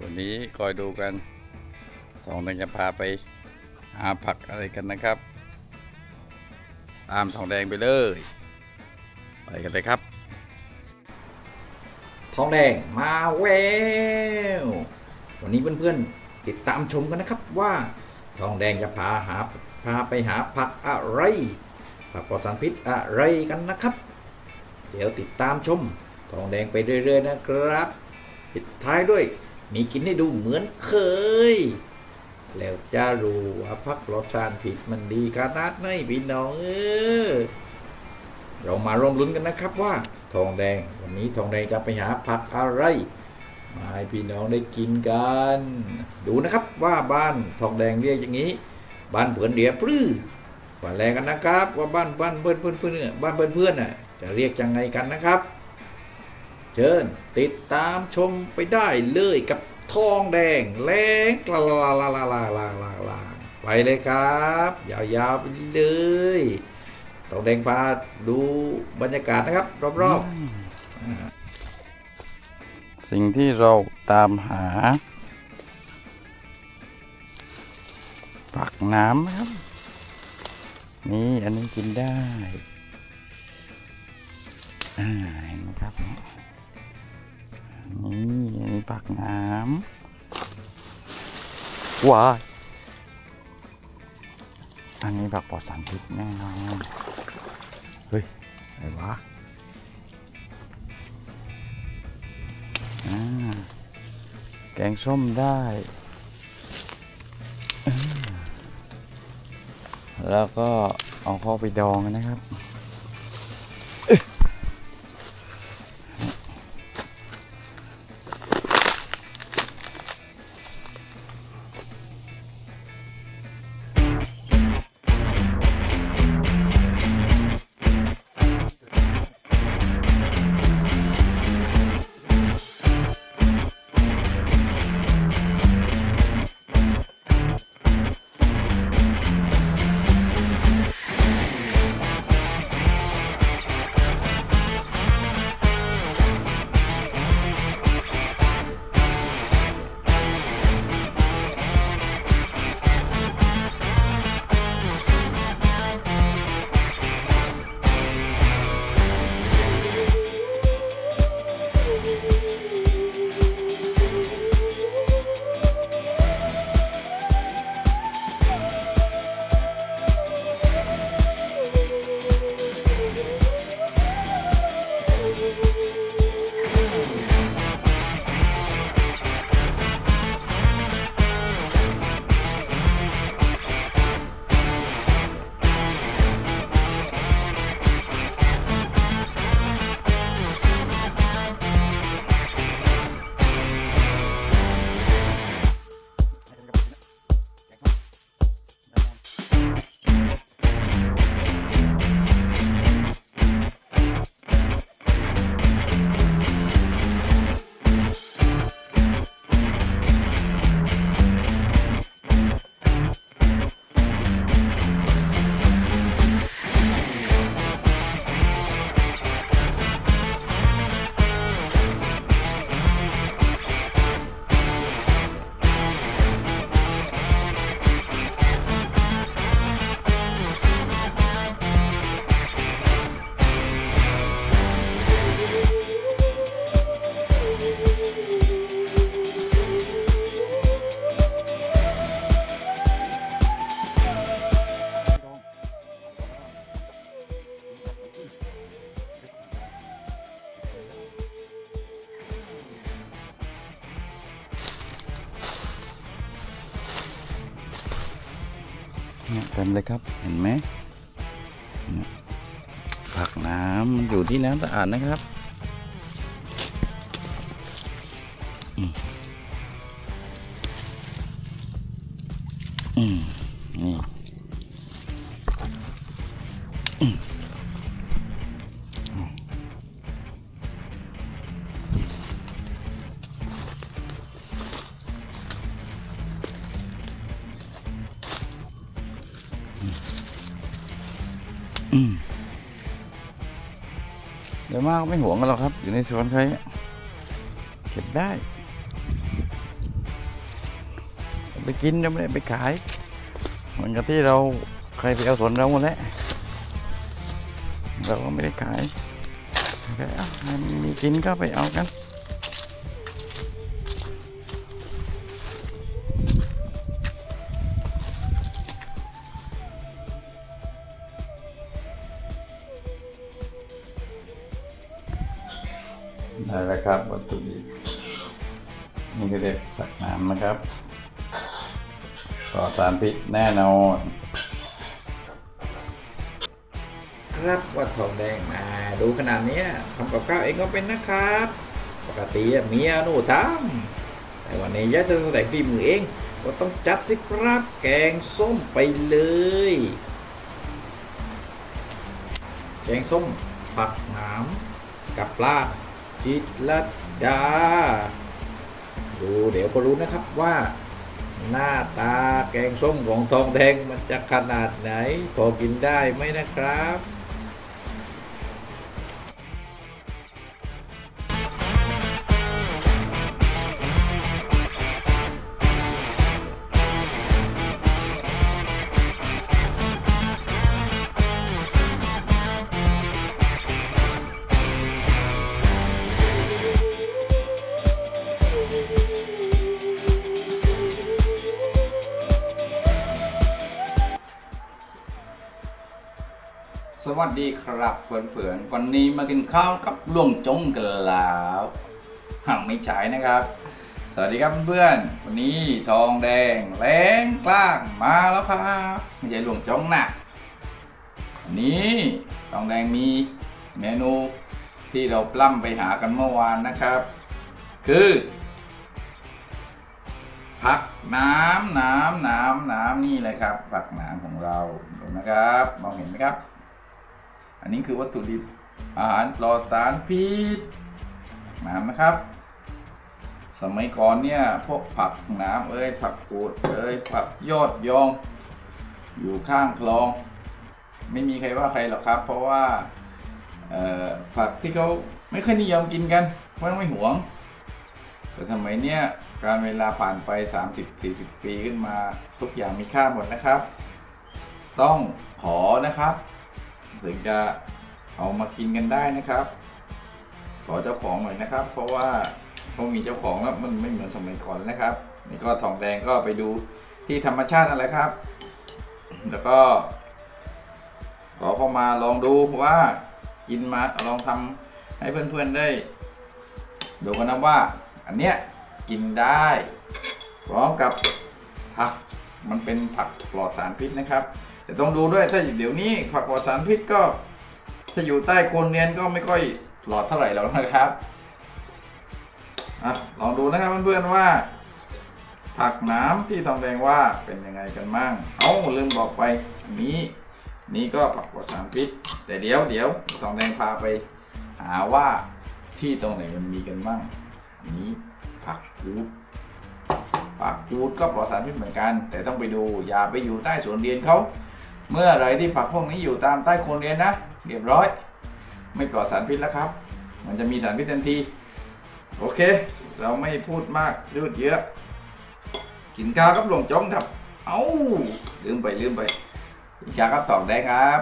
วันนี้คอยดูกันทองแดงจะพาไปหาผักอะไรกันนะครับ ตามทองแดงไปเลย ไปกันเลยครับ ทองแดงมาแวววันนี้เพื่อนๆติดตามชมกันนะครับว่า ทองแดงจะพาหาพาไปหาผักอะไร ผักปลอดสารพิษอะไรกันนะครับ เดี๋ยวติดตามชม ทองแดงไปเรื่อยๆนะครับ ปิดท้ายด้วย มีกินให้ดูเหมือนเคย แล้วจะรู้ว่าผักปลอดสารพิษมันดีขนาดไหนพี่น้องเออเรามาร่วมลุ้นกันนะครับว่า ทองแดงวันนี้ทองแดงจะไปหาผักอะไรมาให้พี่น้องได้กินกัน ดูนะครับว่าบ้านทองแดงเรียกอย่างนี้ บ้านเพื่อนเดียปลื้อฝ่าแรงกันนะครับ ว่าบ้านบ้านเพื่อนเพื่อนเพื่อนเนี่ยบ้านเพื่อนเพื่อนน่ะจะเรียกยังไงกันนะครับ เชิญติดตามชมไปได้เลยกับทองแดงแรงลาลาลาลาลาลาลาลาไปเลยครับ ยาวๆไปเลยทองแดงพาดูบรรยากาศนะครับ รอบๆ สิ่งที่เราตามหาผักน้ำครับ นี่อันนี้กินได้ อ่า เห็นไหมครับ นี่อันนี้ผักน้ำว้ายอันนี้ผักปลอดสารพิษแน่นอนเฮ้ยอะไรวะอ่าแกงส้มได้อืมแล้วก็เอาเข้าไปดองนะครับ เนี่ยเต็มเลยครับเห็นไหมผักน้ำมันอยู่ที่น้ำสะอาดนะครับ เดี๋ยวมากไม่ห่วงกันหรอกครับ อยู่ในสวนใครเก็บได้ ไปกินจะไม่ได้ไปขายเหมือนกับที่เราเคยไปเอาสวนเราหมดแล้วเราก็ไม่ได้ขายแค่มันมีกินก็ไปเอากัน ได้แล้วครับวัตถุดิบนี่ก็เด็ดผักน้ำนะครับปลอดสารพิษแน่นอนครับว่าทองแดงมาดูขนาดนี้ทำกับข้าวเองก็เป็นนะครับ ปกติเมียหนูทำแต่วันนี้ยาจะแสดงฝีมือเองก็ต้องจัดสิครับแกงส้มไปเลย แกงส้มปักหนามกับปลา จิตรลดา ดูเดี๋ยวก็รู้นะครับว่า หน้าตาแกงส้มของทองแดงมันจะขนาดไหน พอกินได้ไหมนะครับ วัสดีครับเพื่อนๆวันนี้มากินข้าวกับลุงจงกันแล้วหังไม่ใช่นะครับ สวัสดีครับเพื่อนๆวันนี้ทองแดงแรงกล้างมาแล้วครับไม่ใช่ลุงจงนะวันนี้ทองแดงมีเมนูที่เราปล้ำไปหากันเมื่อวานนะครับ คือผักน้ำน้ำน้ำน้ำนี่เลยครับผักน้ำของเราดูนะครับ มองเห็นไหมครับ อันนี้คือวัตถุดิบอาหารปลอดสารพิษน้ำนะครับ สมัยก่อนเนี่ยพวกผักน้ำเอ้ยผักกูดเอ้ยผักยอดยอง อยู่ข้างคลอง ไม่มีใครว่าใครหรอกครับ เพราะว่าผักที่เขาไม่ค่อยนิยมกินกันเพราะไม่หวง แต่สมัยเนี้ยการเวลาผ่านไป 30-40 ปีขึ้นมาทุกอย่างมีค่าหมดนะครับ ต้องขอนะครับ ถึงจะเอามากินกันได้นะครับ ขอเจ้าของหน่อยนะครับ เพราะว่าเขามีเจ้าของแล้วมันไม่เหมือนสมัยก่อนนะครับนี่ก็ทองแดงก็ไปดูที่ธรรมชาตินั่นแหละครับ แล้วก็ ขอเข้ามาลองดูว่ากินมาลองทำให้เพื่อนๆได้ดูกันนะว่า อันเนี้ยกินได้พร้อมกับผักมันเป็นผักปลอดสารพิษนะครับ แต่ต้องดูด้วยถ้าเดี๋ยวนี้ผักปลอดสารพิษก็ ถ้าอยู่ใต้โคนเรียนก็ไม่ค่อยปลอดเท่าไหร่แล้วนะครับอะลองดูนะครับเพื่อนๆว่า ผักน้ำที่ทองแดงว่าเป็นยังไงกันมั่งเอาลืมบอกไปอันนี้นี่ก็ผักปลอดสารพิษ แต่เดี๋ยวเดี๋ยวทองแดงพาไป หาว่าที่ตรงไหนมันมีกันมั่งอันนี้ผักกูดผักกูดก็ปลอดสารพิษเหมือนกัน แต่ต้องไปดูอย่าไปอยู่ใต้สวนเรียนเขา เมื่อไรที่ผักพวกนี้อยู่ตามใต้โคนเรียนนะเรียบร้อย ไม่ปลอดสารพิษแล้วครับ มันจะมีสารพิษทันที โอเค เราไม่พูดมากยืดเยอะ กินข้าวกับหลวงจ้องครับ เอ้าลืมไปลืมไปกินข้าวกับตอกแดงครับ